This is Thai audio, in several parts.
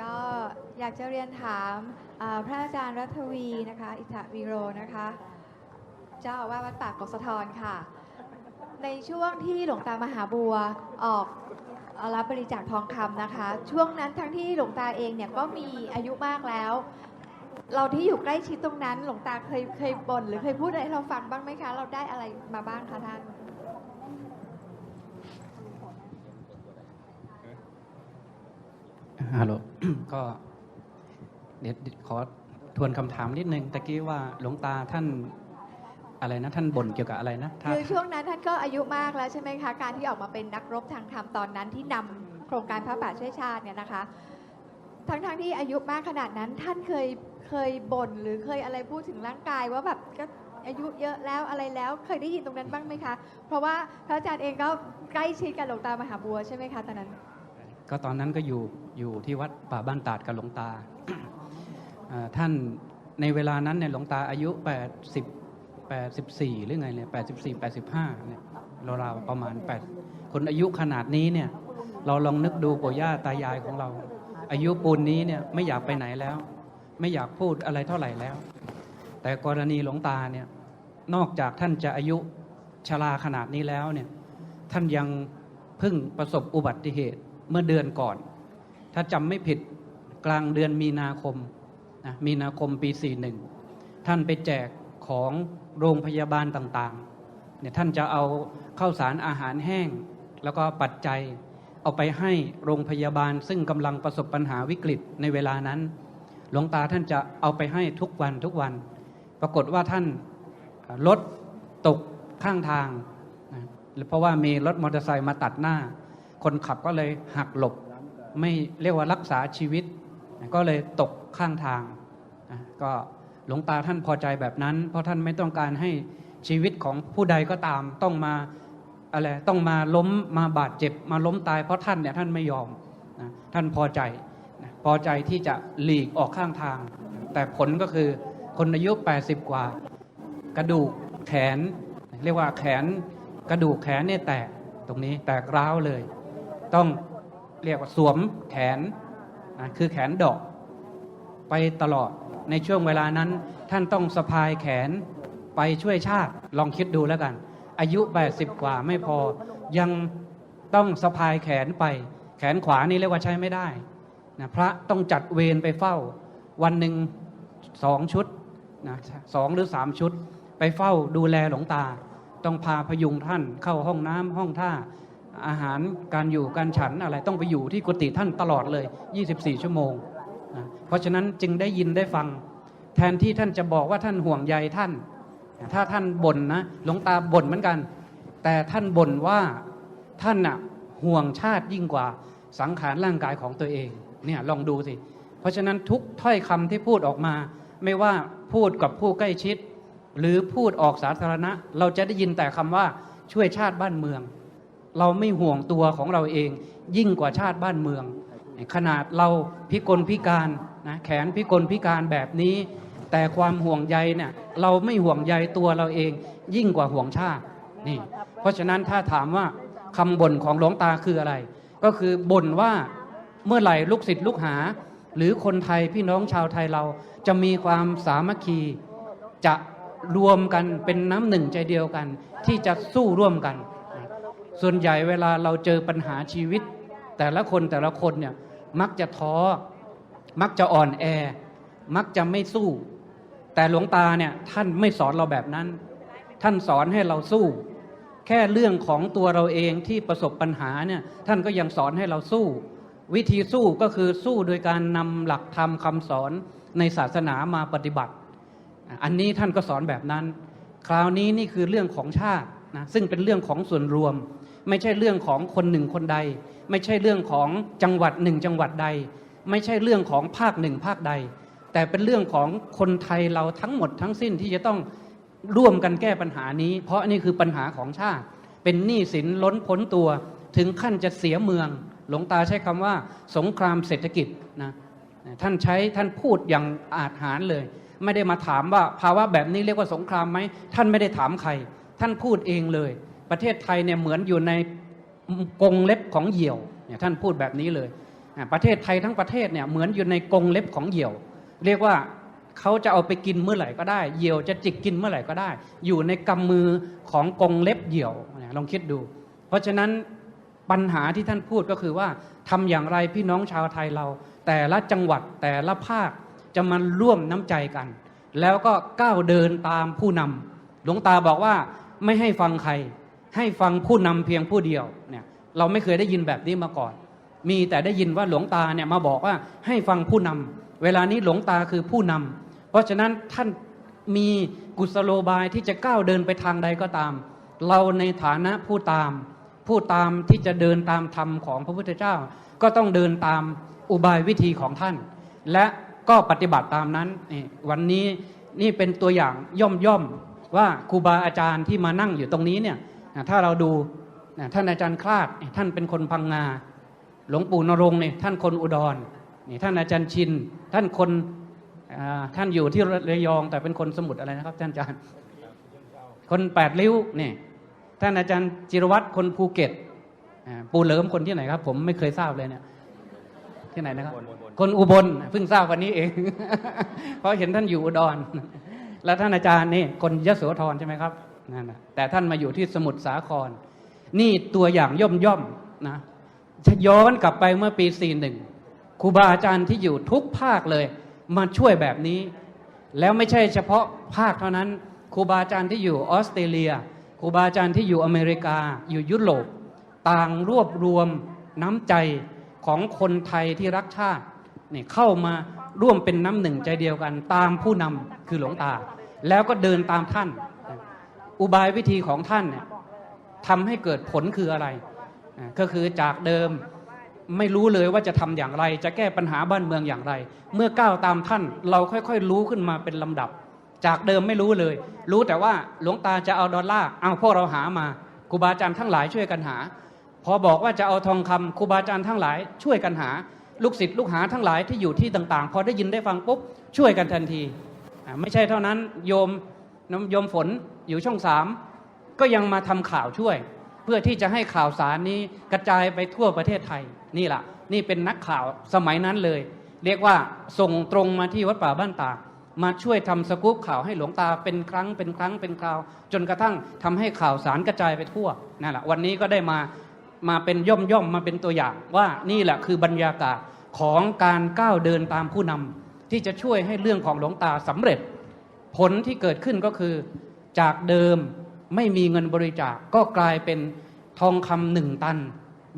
ก็อยากจะเรียนถามพระอาจารย์รัฐวีนะคะ อิทธวีโรนะคะ เจ้าอาวาสวัดปากกสะทรค่ะ ในช่วงที่หลวงตามหาบัวออกรับบริจาคทองคำนะคะ ช่วงนั้นทั้งที่หลวงตาเองเนี่ยก็มีอายุมากแล้ว เราที่อยู่ใกล้ชิดตรงนั้น หลวงตาเคยเคยบ่นหรือเคยพูดอะไรให้เราฟังบ้างไหมคะ เราได้อะไรมาบ้างคะท่าน ฮัลโหลก็เดี๋ยวขอทวนคำถามนิดนึงตะกี้ว่าหลวงตาท่านอะไรนะท่านบ่นเกี่ยวกับอะไรนะถ้าคือช่วงนั้นท่านก็อายุมากแล้วใช่ไหมคะ การที่ออกมาเป็นนักรบทางธรรมตอนนั้นที่นำโครงการพระป่าช่วยชาติเนี่ยนะคะ ทั้งๆทที่อายุมากขนาดนั้นท่านเคยเคยบ่นหรือเคยอะไรพูดถึงร่างกายว่าแบบก็อายุเยอะแล้วอะไรแล้วเคยได้ยินตรงนั้นบ้างไหมคะ เพราะว่าพระอาจารย์เองก็ใกล้ชิดกับหลวงตามหาบัวใช่ไหมคะตอนนั้น ก็ตอนนั้นก็อยู่ อยู่ที่วัดป่าบ้านตาดกับหลวงตาท่านในเวลานั้นเนี่ยหลวงตาอายุ 80 84 หรือไงเนี่ย84 85เนี่ยราวๆประมาณ 8 คนอายุขนาดนี้เนี่ยเราลองนึกดูปู่ย่าตายายของเรา อายุปูนนี้เนี่ยไม่อยากไปไหนแล้ว ไม่อยากพูดอะไรเท่าไหร่แล้ว แต่กรณีหลวงตาเนี่ยนอกจากท่านจะอายุชราขนาดนี้แล้วเนี่ยท่านยังเพิ่งประสบอุบัติเหตุเมื่อเดือนก่อน ถ้าจำไม่ผิดกลางเดือนมีนาคมนะมีนาคมปี 41 ท่านไปแจกของโรงพยาบาลต่างๆเนี่ยท่านจะเอาข้าวสารอาหารแห้ง แล้วก็ปัจจัยเอาไปให้โรงพยาบาลซึ่งกำลังประสบปัญหาวิกฤตในเวลานั้น หลวงตาท่านจะเอาไปให้ทุกวันทุกวัน ปรากฏว่าท่านรถตกข้างทาง เพราะว่ามีรถมอเตอร์ไซค์มาตัดหน้า คนขับก็เลยหักหลบ ไม่เรียกว่ารักษาชีวิต ก็เลยตกข้างทาง ก็หลวงตาท่านพอใจแบบนั้น เพราะท่านไม่ต้องการให้ชีวิตของผู้ใดก็ตามต้องมาอะไรต้องมาล้มมาบาดเจ็บมาล้มตายเพราะท่านเนี่ยท่านไม่ยอมนะท่านพอใจนะพอใจที่จะหลีกออกข้างทาง แต่ผลก็คือคนอายุ 80 กว่า กระดูกแขน เรียกว่าแขนกระดูกแขนเนี่ยแตกตรงนี้แตกร้าวเลย ต้อง เรียกว่าสวมแขนนะคือแขนดอกไปตลอดในช่วงเวลานั้น ท่านต้องสะพายแขนไปช่วยชาติ ลองคิดดูแล้วกัน อายุ 80 กว่าไม่พอ ยังต้องสะพายแขนไป แขนขวานี่เรียกว่าใช้ไม่ได้นะพระต้องจัดเวรไปเฝ้า วันหนึ่งสองชุดนะสองหรือสามชุด ไปเฝ้าดูแลหลวงตา ต้องพาพยุงท่านเข้าห้องน้ำห้องท่า อาหารการอยู่การฉันอะไรต้องไปอยู่ที่กุฏิท่านตลอดเลย 24 ชั่วโมงนะเพราะฉะนั้นจึงได้ยินได้ฟัง แทนที่ท่านจะบอกว่าท่านห่วงใยท่าน ถ้าท่านบ่นนะหลวงตาบ่นเหมือนกัน แต่ท่านบ่นว่าท่านน่ะห่วงชาติยิ่งกว่าสังขารร่างกายของตัวเองเนี่ยลองดูสิ เพราะฉะนั้นทุกถ้อยคำที่พูดออกมา ไม่ว่าพูดกับผู้ใกล้ชิด หรือพูดออกสาธารณะ เราจะได้ยินแต่คำว่าช่วยชาติบ้านเมือง เราไม่ห่วงตัวของเราเอง ยิ่งกว่าชาติบ้านเมือง ขนาดเราพิกลพิการนะแขนพิกลพิการแบบนี้ แต่ความห่วงใยเนี่ยเราไม่ห่วงใยตัวเราเอง ยิ่งกว่าห่วงชาตินี่เพราะฉะนั้นถ้าถามว่าคำบ่นของหลวงตาคืออะไร ก็คือบ่นว่าเมื่อไหร่ลูกศิษย์ลูกหา หรือคนไทยพี่น้องชาวไทยเราจะมีความสามัคคีจะรวมกันเป็นน้ำหนึ่งใจเดียวกัน ที่จะสู้ร่วมกัน ส่วนใหญ่เวลาเราเจอปัญหาชีวิต แต่ละคนแต่ละคนเนี่ยมักจะท้อ มักจะอ่อนแอ มักจะไม่สู้ แต่หลวงตาเนี่ยท่านไม่สอนเราแบบนั้น ท่านสอนให้เราสู้ แค่เรื่องของตัวเราเองที่ประสบปัญหาเนี่ยท่านก็ยังสอนให้เราสู้ วิธีสู้ก็คือสู้โดยการนำหลักธรรมคำสอนในศาสนามาปฏิบัติ อันนี้ท่านก็สอนแบบนั้น คราวนี้นี่คือเรื่องของชาตินะซึ่งเป็นเรื่องของส่วนรวม ไม่ใช่เรื่องของคนหนึ่งคนใด ไม่ใช่เรื่องของจังหวัดหนึ่งจังหวัดใด ไม่ใช่เรื่องของภาคหนึ่งภาคใด แต่เป็นเรื่องของคนไทยเราทั้งหมดทั้งสิ้นที่จะต้องร่วมกันแก้ปัญหานี้ เพราะนี่คือปัญหาของชาติ เป็นหนี้สินล้นพ้นตัว ถึงขั้นจะเสียเมือง หลวงตาใช้คำว่า สงครามเศรษฐกิจนะท่านใช้ท่านพูดอย่างอาจหารเลย ไม่ได้มาถามว่าภาวะแบบนี้เรียกว่าสงครามไหมท่านไม่ได้ถามใคร ท่านพูดเองเลย ประเทศไทยเนี่ยเหมือนอยู่ในกรงเล็บของเหยี่ยวเนี่ยท่านพูดแบบนี้เลยประเทศไทยทั้งประเทศเนี่ยเหมือนอยู่ในกรงเล็บของเหยี่ยว เรียกว่าเขาจะเอาไปกินเมื่อไหร่ก็ได้ เหยี่ยวจะจิกกินเมื่อไหร่ก็ได้ อยู่ในกำมือของกรงเล็บเหยี่ยวลองคิดดู เพราะฉะนั้นปัญหาที่ท่านพูดก็คือว่าทำอย่างไรพี่น้องชาวไทยเรา แต่ละจังหวัดแต่ละภาคจะมาร่วมน้ำใจกัน แล้วก็ก้าวเดินตามผู้นำหลวงตาบอกว่าไม่ให้ฟังใคร ให้ฟังผู้นำเพียงผู้เดียวเนี่ยเราไม่เคยได้ยินแบบนี้มาก่อน มีแต่ได้ยินว่าหลวงตาเนี่ยมาบอกว่าให้ฟังผู้นำเวลานี้หลวงตาคือผู้นำเพราะฉะนั้นท่านมีกุศโลบายที่จะก้าวเดินไปทางใดก็ตาม เราในฐานะผู้ตาม ผู้ตามที่จะเดินตามธรรมของพระพุทธเจ้า ก็ต้องเดินตามอุบายวิธีของท่าน และก็ปฏิบัติตามนั้นวันนี้นี่เป็นตัวอย่างย่อมย่อมว่าครูบาอาจารย์ที่มานั่งอยู่ตรงนี้เนี่ย ถ้าเราดูนะท่านอาจารย์คลาดนี่ท่านเป็นคนพังงา หลวงปู่นรงค์เนี่ยท่านคนอุดรนี่ท่านอาจารย์ชิน ท่านคนอ่าท่านอยู่ที่ระยอง แต่เป็นคนสมุทรอะไรนะครับ ท่านอาจารย์ คนแปดริ้วเนี่ยท่านอาจารย์จิรวัตรคนภูเก็ตอ่าปู่เหลิมคนที่ไหนครับ ผมไม่เคยทราบเลยเนี่ยที่ไหนนะครับ คนอุบลเพิ่งทราบวันนี้เอง เพราะเห็นท่านอยู่อุดร แล้วท่านอาจารย์นี่คนยโสธรใช่ไหมครับ นั่นนะแต่ท่านมาอยู่ที่สมุทรสาคร นี่ตัวอย่างย่อมย่อมนะถ้าย้อนกลับไปเมื่อปี41ครูบาอาจารย์ที่อยู่ทุกภาคเลย มาช่วยแบบนี้ แล้วไม่ใช่เฉพาะภาคเท่านั้นครูบาอาจารย์ที่อยู่ออสเตรเลียครูบาอาจารย์ที่อยู่อเมริกาอยู่ยุโรปต่างรวบรวมน้ำใจของคนไทยที่รักชาตินี่เข้ามาร่วมเป็นน้ำหนึ่งใจเดียวกัน ตามผู้นำคือหลวงตา แล้วก็เดินตามท่าน อุบายวิธีของท่านเนี่ยทำให้เกิดผลคืออะไร ก็คือจากเดิมไม่รู้เลยว่าจะทำอย่างไร จะแก้ปัญหาบ้านเมืองอย่างไร เมื่อก้าวตามท่าน เราค่อยๆ รู้ขึ้นมาเป็นลำดับ จากเดิมไม่รู้เลย รู้แต่ว่าหลวงตาจะเอาดอลลาร์เอาพวกเราหามาครูบาอาจารย์ทั้งหลายช่วยกันหา พอบอกว่าจะเอาทองคำครูบาอาจารย์ทั้งหลาย ช่วยกันหา ลูกศิษย์ลูกหาทั้งหลายที่อยู่ที่ต่างๆ พอได้ยินได้ฟังปุ๊บช่วยกันทันที ไม่ใช่เท่านั้นโยม น้ำยมฝนอยู่ช่องสามก็ยังมาทำข่าวช่วย เพื่อที่จะให้ข่าวสารนี้กระจายไปทั่วประเทศไทยนี่แหละนี่เป็นนักข่าวสมัยนั้นเลย เรียกว่าส่งตรงมาที่วัดป่าบ้านตามาช่วยทำสกู๊ปข่าวให้หลวงตาเป็นครั้งเป็นครั้งเป็นคราว จนกระทั่งทำให้ข่าวสารกระจายไปทั่วนั่นแหละวันนี้ก็ได้มามาเป็นย่อมย่อมมาเป็นตัวอย่างว่านี่แหละคือบรรยากาศของการก้าวเดินตามผู้นำที่จะช่วยให้เรื่องของหลวงตาสำเร็จ ผลที่เกิดขึ้นก็คือ จากเดิมไม่มีเงินบริจาคก็กลายเป็นทองคำหนึ่งตัน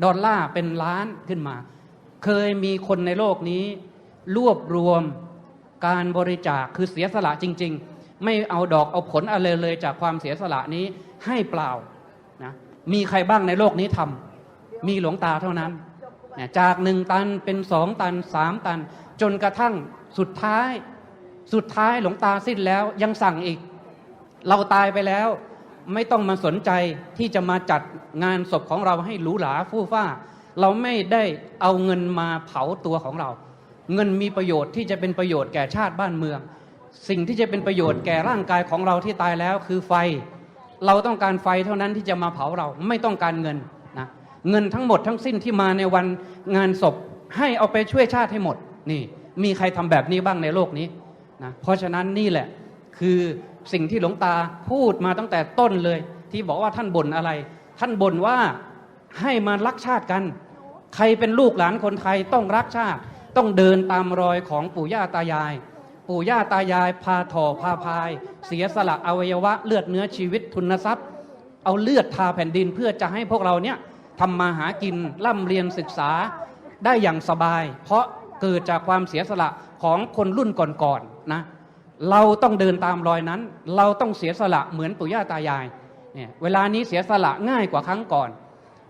ดอลลาร์เป็นล้านขึ้นมา เคยมีคนในโลกนี้ รวบรวมการบริจาคคือเสียสละจริง ๆ ไม่เอาดอกเอาผลอะไรเลยจากความเสียสละนี้ให้เปล่านะมีใครบ้างในโลกนี้ทำมีหลวงตาเท่านั้นจากหนึ่งตันเป็นสองตันสามตัน จนกระทั่งสุดท้าย สุดท้ายหลวงตาสิ้นแล้วยังสั่งอีก เราตายไปแล้ว ไม่ต้องมาสนใจที่จะมาจัดงานศพของเราให้หรูหราฟู่ฟ้า เราไม่ได้เอาเงินมาเผาตัวของเรา เงินมีประโยชน์ที่จะเป็นประโยชน์แก่ชาติบ้านเมือง สิ่งที่จะเป็นประโยชน์แก่ร่างกายของเราที่ตายแล้วคือไฟ เราต้องการไฟเท่านั้นที่จะมาเผาเราไม่ต้องการเงินนะเงินทั้งหมดทั้งสิ้นที่มาในวันงานศพให้เอาไปช่วยชาติให้หมดนี่ มีใครทำแบบนี้บ้างในโลกนี้ นะเพราะฉะนั้นนี่แหละคือสิ่งที่หลวงตาพูดมาตั้งแต่ต้นเลย ที่บอกว่าท่านบ่นอะไร ท่านบ่นว่าให้มารักชาติกัน ใครเป็นลูกหลานคนไทยต้องรักชาติ ต้องเดินตามรอยของปู่ย่าตายาย ปู่ย่าตายายพาถ่อพาพาย เสียสละอวัยวะเลือดเนื้อชีวิตทุนทรัพย์ เอาเลือดทาแผ่นดินเพื่อจะให้พวกเราเนี่ยทำมาหากินร่ำเรียนศึกษาได้อย่างสบาย เพราะเกิดจากความเสียสละ ของคนรุ่นก่อนๆนะเราต้องเดินตามรอยนั้น เราต้องเสียสละเหมือนปู่ย่าตายายเนี่ยเวลานี้เสียสละง่ายกว่าครั้งก่อน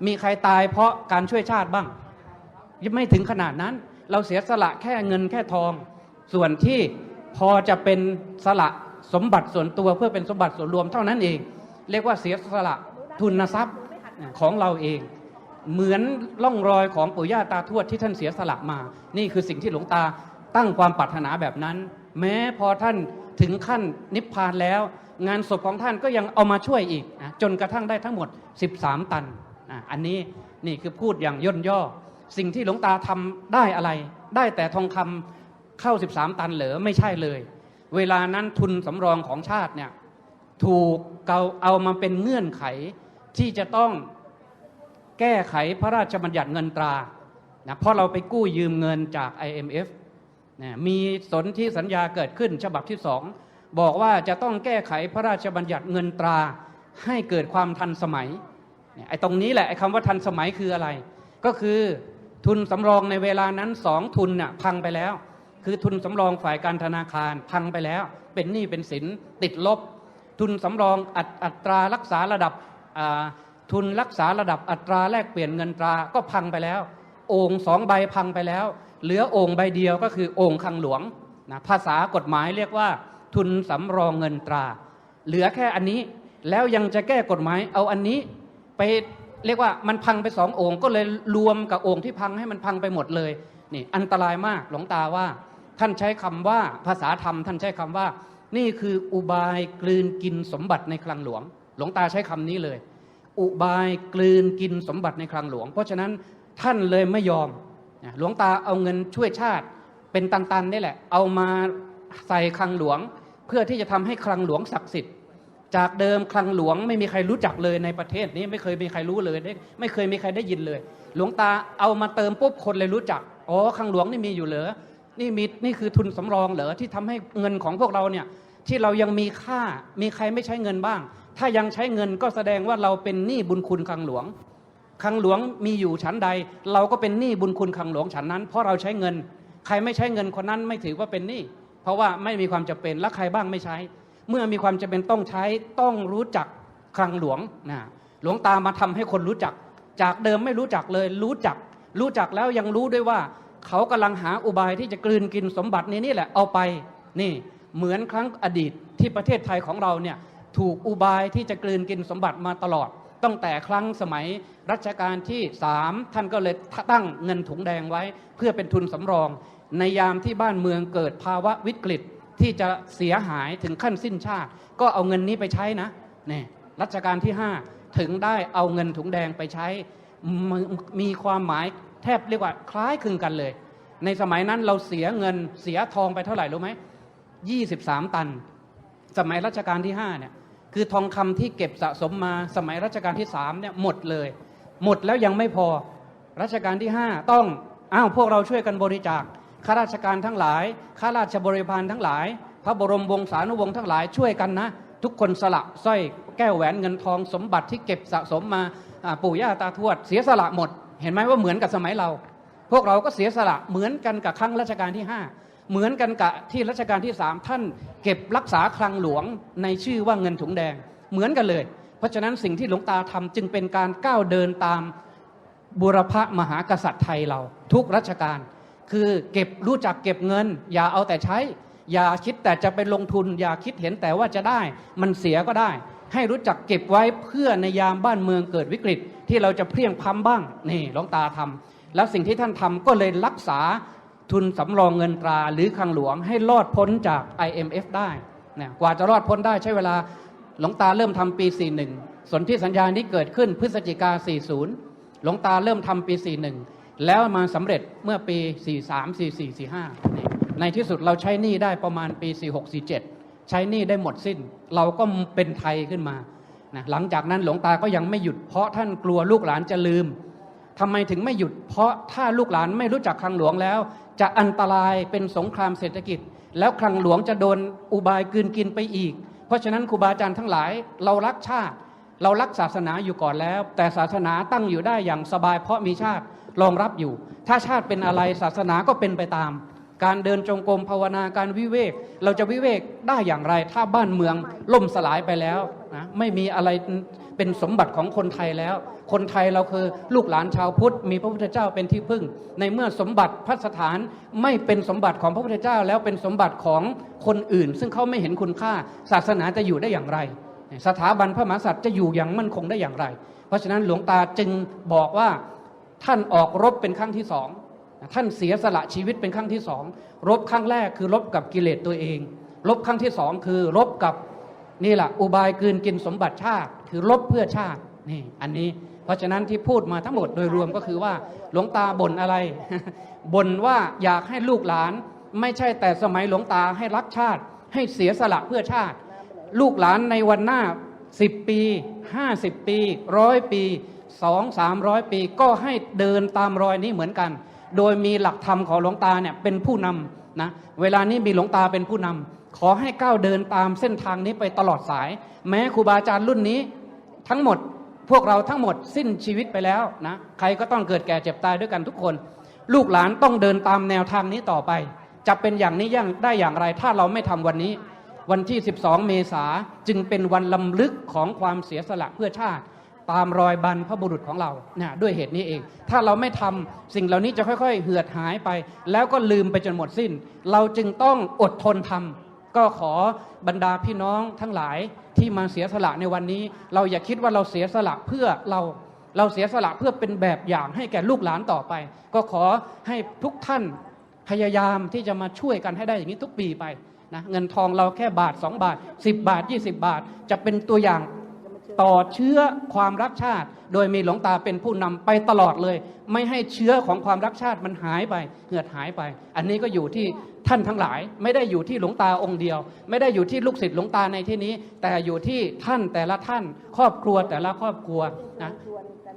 มีใครตายเพราะการช่วยชาติบ้างยังไม่ถึงขนาดนั้น เราเสียสละแค่เงินแค่ทอง ส่วนที่พอจะเป็นสละสมบัติส่วนตัวเพื่อเป็นสมบัติส่วนรวมเท่านั้นเอง เรียกว่าเสียสละทุนทรัพย์ของเราเอง เหมือนล่องรอยของปู่ย่าตาทวดที่ท่านเสียสละมา นี่คือสิ่งที่หลวงตา ตั้งความปรารถนาแบบนั้น แม้พอท่านถึงขั้นนิพพานแล้ว งานศพของท่านก็ยังเอามาช่วยอีกนะจนกระทั่งได้ทั้งหมด 13 ตันอะอันนี้นี่คือพูดอย่างย่นย่อ สิ่งที่หลวงตาทำได้อะไร ได้แต่ทองคำเข้า 13 ตันเหรอไม่ใช่เลย เวลานั้นทุนสำรองของชาติเนี่ยถูกเอาเอามาเป็นเงื่อนไขที่จะต้องแก้ไขพระราชบัญญัติเงินตรานะเพราะเราไปกู้ยืมเงินจาก IMF นะมีสนที่สัญญาเกิดขึ้นฉบับที่สองบอกว่าจะต้องแก้ไขพระราชบัญญัติเงินตราให้เกิดความทันสมัยไอ้ตรงนี้แหละไอ้คำว่าทันสมัยคืออะไร ก็คือทุนสำรองในเวลานั้นสองทุนน่ะพังไปแล้ว คือทุนสำรองฝ่ายการธนาคารพังไปแล้ว เป็นหนี้เป็นสินติดลบ ทุนสำรองอัตอัตรารักษาระดับทุนรักษาระดับอัตราแลกเปลี่ยนเงินตราก็พังไปแล้ว โอ่งสองใบพังไปแล้ว เหลือโอ่งใบเดียวก็คือโอ่งคังหลวงนะภาษากฎหมายเรียกว่า ทุนสำรองเงินตรา เหลือแค่อันนี้แล้วยังจะแก้กฎหมาย เอาอันนี้ไปเรียกว่ามันพังไปสองโอ่งก็เลยรวมกับโอ่งที่พังให้มันพังไปหมดเลยนี่อันตรายมากหลวงตาว่า ท่านใช้คำว่าภาษาธรรม ท่านใช้คำว่า นี่คืออุบายกลืนกินสมบัติในคลังหลวง หลวงตาใช้คำนี้เลย อุบายกลืนกินสมบัติในคลังหลวง เพราะฉะนั้น ท่านเลยไม่ยอมหลวงตาเอาเงินช่วยชาติเป็นตันๆนี่แหละ เอามาใส่คลังหลวง เพื่อที่จะทำให้คลังหลวงศักดิ์สิทธิ์จากเดิมคลังหลวงไม่มีใครรู้จักเลยในประเทศนี้ไม่เคยมีใครรู้เลยไม่เคยมีใครได้ยินเลย หลวงตาเอามาเติมปุ๊บคนเลยรู้จักอ๋อคลังหลวงนี่มีอยู่เหรอนี่มีนี่คือทุนสำรองเหรอที่ทำให้เงินของพวกเราเนี่ยที่เรายังมีค่ามีใครไม่ใช้เงินบ้าง ถ้ายังใช้เงินก็แสดงว่าเราเป็นหนี้บุญคุณคลังหลวง คังหลวงมีอยู่ชั้นใด เราก็เป็นหนี้บุญคุณคังหลวงชั้นนั้น เพราะเราใช้เงิน ใครไม่ใช้เงินคนนั้นไม่ถือว่าเป็นหนี้เพราะว่าไม่มีความจำเป็นแล้วใครบ้างไม่ใช้ เมื่อมีความจำเป็นต้องใช้ต้องรู้จักคลังหลวงนะหลวงตามาทำให้คนรู้จัก จากเดิมไม่รู้จักเลยรู้จัก รู้จักแล้วยังรู้ด้วยว่า เขากำลังหาอุบายที่จะกลืนกินสมบัตินี้นี่แหละเอาไปนี่เหมือนครั้งอดีตที่ประเทศไทยของเราเนี่ยถูกอุบายที่จะกลืนกินสมบัติมาตลอด ตั้งแต่ครั้งสมัยรัชกาลที่สามท่านก็เลยตั้งเงินถุงแดงไว้ เพื่อเป็นทุนสำรอง ในยามที่บ้านเมืองเกิดภาวะวิกฤตที่จะเสียหายถึงขั้นสิ้นชาติ ก็เอาเงินนี้ไปใช้นะนี่รัชกาลที่ 5 ถึงได้เอาเงินถุงแดงไปใช้ มีความหมายแทบเรียกว่าคล้ายคลึงกันเลย ในสมัยนั้นเราเสียเงินเสียทองไปเท่าไหร่รู้ไหม23 ตัน สมัยรัชกาลที่5เนี่ย คือทองคำที่เก็บสะสมมาสมัยรัชกาลที่3เนี่ยหมดเลย หมดแล้วยังไม่พอรัชกาลที่ 5 ต้องอ้าวพวกเราช่วยกันบริจาคข้าราชการทั้งหลายข้าราชบริพารทั้งหลาย พระบรมวงศานุวงศ์ทั้งหลายช่วยกันนะ ทุกคนสละสร้อยแก้วแหวนเงินทองสมบัติที่เก็บสะสมมาอ่าปู่ย่าตาทวด เสียสละหมด เห็นไหมว่าเหมือนกับสมัยเรา พวกเราก็เสียสละเหมือนกันกับครั้งรัชกาลที่ 5 เหมือนกันกับที่รัชกาลที่3ท่านเก็บรักษาคลังหลวงในชื่อว่าเงินถุงแดงเหมือนกันเลย เพราะฉะนั้นสิ่งที่หลวงตาทำจึงเป็นการก้าวเดินตามบุรพมหากษัตริย์ไทยเรา ทุกรัชกาลคือเก็บรู้จักเก็บเงิน อย่าเอาแต่ใช้ อย่าคิดแต่จะไปลงทุน อย่าคิดเห็นแต่ว่าจะได้ มันเสียก็ได้ ให้รู้จักเก็บไว้เพื่อในยามบ้านเมืองเกิดวิกฤต ที่เราจะเพียงพล้ำบ้างนี่หลวงตาทำแล้วสิ่งที่ท่านทำก็เลยรักษา ทุนสำรองเงินตราหรือคลังหลวงให้รอดพ้นจาก IMF ได้นะกว่าจะรอดพ้นได้ใช้เวลาหลวงตาเริ่มทำปี 41 สนธิสัญญานี้เกิดขึ้นพฤศจิกา 40 หลวงตาเริ่มทำปี 41 แล้วมาสำเร็จเมื่อปี 43 44 45นี่ในที่สุดเราใช้หนี้ได้ประมาณปี 46 47 ใช้หนี้ได้หมดสิ้น เราก็เป็นไทยขึ้นมานะหลังจากนั้นหลวงตาก็ยังไม่หยุดเพราะท่านกลัวลูกหลานจะลืมทำไมถึงไม่หยุดเพราะถ้าลูกหลานไม่รู้จักคลังหลวงแล้ว จะอันตรายเป็นสงครามเศรษฐกิจ แล้วคลังหลวงจะโดนอุบายกืนกินไปอีก เพราะฉะนั้นครูบาอาจารย์ทั้งหลายเรารักชาติ เรารักศาสนาอยู่ก่อนแล้ว แต่ศาสนาตั้งอยู่ได้อย่างสบายเพราะมีชาติรองรับอยู่ ถ้าชาติเป็นอะไรศาสนาก็เป็นไปตาม การเดินจงกรมภาวนาการวิเวก เราจะวิเวกได้อย่างไร ถ้าบ้านเมืองล่มสลายไปแล้วนะไม่มีอะไรเป็นสมบัติของคนไทยแล้ว คนไทยเราคือลูกหลานชาวพุทธ มีพระพุทธเจ้าเป็นที่พึ่ง ในเมื่อสมบัติพระสถานไม่เป็นสมบัติของพระพุทธเจ้า แล้วเป็นสมบัติของคนอื่น ซึ่งเขาไม่เห็นคุณค่าศาสนาจะอยู่ได้อย่างไร สถาบันพระมหากษัตริย์จะอยู่อย่างมั่นคงได้อย่างไร เพราะฉะนั้นหลวงตาจึงบอกว่าท่านออกรบเป็นครั้งที่สอง ท่านเสียสละชีวิตเป็นครั้งที่สองรบครั้งแรกคือรบกับกิเลสตัวเอง รบครั้งที่สองคือรบกับนี่แหละอุบายกืนกินสมบัติชาติ คือรบเพื่อชาตินี่อันนี้ เพราะฉะนั้นที่พูดมาทั้งหมดโดยรวมก็คือว่าหลวงตาบ่นอะไรบ่นว่าอยากให้ลูกหลาน ไม่ใช่แต่สมัยหลวงตาให้รักชาติ ให้เสียสละเพื่อชาติ ลูกหลานในวันหน้า10ปี50ปีร้อยปีสองสามร้อยปีก็ให้เดินตามรอยนี้เหมือนกัน โดยมีหลักธรรมของหลวงตาเนี่ยเป็นผู้นำนะเวลานี้มีหลวงตาเป็นผู้นำขอให้ก้าวเดินตามเส้นทางนี้ไปตลอดสาย แม้ครูบาอาจารย์รุ่นนี้ ทั้งหมดพวกเราทั้งหมดสิ้นชีวิตไปแล้วนะใครก็ต้องเกิดแก่เจ็บตายด้วยกันทุกคน ลูกหลานต้องเดินตามแนวทางนี้ต่อไป จะเป็นอย่างนี้ยังได้อย่างไร ถ้าเราไม่ทำวันนี้ วันที่ 12 เมษาจึงเป็นวันลำลึกของความเสียสละเพื่อชาติ ตามรอยบรรพบุรุษของเราเนี่ยด้วยเหตุนี้เอง ถ้าเราไม่ทำสิ่งเหล่านี้จะค่อยๆ เหือดหายไป แล้วก็ลืมไปจนหมดสิ้น เราจึงต้องอดทนทำก็ขอบรรดาพี่น้องทั้งหลายที่มาเสียสละในวันนี้ เราอย่าคิดว่าเราเสียสละเพื่อเราเราเสียสละเพื่อเป็นแบบอย่างให้แก่ลูกหลานต่อไป ก็ขอให้ทุกท่านพยายามที่จะมาช่วยกันให้ได้อย่างนี้ทุกปีไปนะเงินทองเราแค่บาท 2 บาท 10 บาท 20 บาท จะเป็นตัวอย่าง ต่อเชื้อความรักชาติ โดยมีหลวงตาเป็นผู้นำไปตลอดเลย ไม่ให้เชื้อของความรักชาติมันหายไปเหือดหายไป อันนี้ก็อยู่ที่ท่านทั้งหลาย ไม่ได้อยู่ที่หลวงตาองค์เดียว ไม่ได้อยู่ที่ลูกศิษย์หลวงตาในที่นี้ แต่อยู่ที่ท่านแต่ละท่าน ครอบครัวแต่ละครอบครัวนะ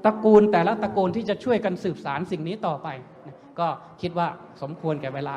ตระกูลแต่ละตระกูลที่จะช่วยกันสืบสารสิ่งนี้ต่อไป ก็คิดว่าสมควรแก่เวลา